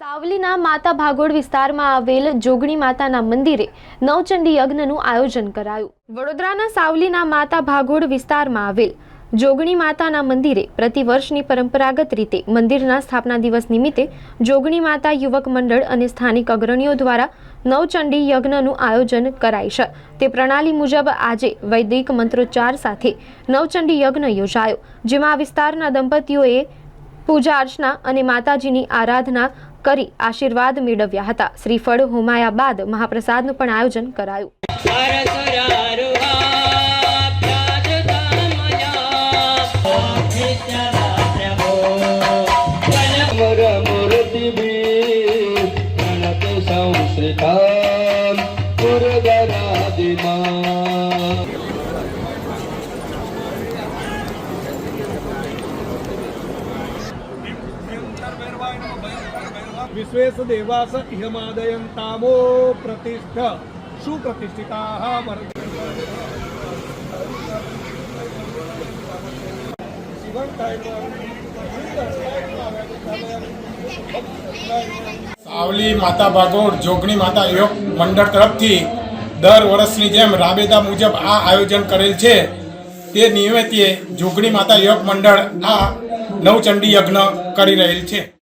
સાવલીના માતા ભાગોળ વિસ્તારમાં આવેલ જોગણી માતાના મંદિરે નવચંડી યજ્ઞનું આયોજન કરાયું. વડોદરાના સાવલીના માતા ભાગોળ વિસ્તારમાં આવેલ જોગણી માતાના મંદિરે પ્રતિવર્ષની પરંપરાગત રીતે મંદિરના સ્થાપના દિવસ નિમિત્તે જોગણી માતા યુવક મંડળ અને સ્થાનિક અગ્રણીઓ દ્વારા નવચંડી યજ્ઞનું આયોજન કરાય છે. તે પ્રણાલી મુજબ આજે વૈદિક મંત્રોચ્ચાર સાથે નવચંડી યજ્ઞ યોજાયો, જેમાં આ વિસ્તારના દંપતીઓએ પૂજા અર્ચના અને માતાજીની આરાધના કરી આશીર્વાદ મેળવ્યા હતા શ્રીફળ હોમાયા બાદ મહાપ્રસાદનું પણ આયોજન કરાયું Oh. વિશ્વેશ દેવાસ ઇહમાદયં તામો પ્રતિષ્ઠ સુપ્રતિષ્ઠિતા સાવલી માતા ભાગોળ જોગણી માતા યોગ મંડળ તરફથી દર વર્ષની જેમ રાબેદા મુજબ આ આયોજન કરેલ છે. તે નિમિત્તે જોગણી માતા યોગ મંડળ આ નવચંડી યજ્ઞ કરી રહેલ છે.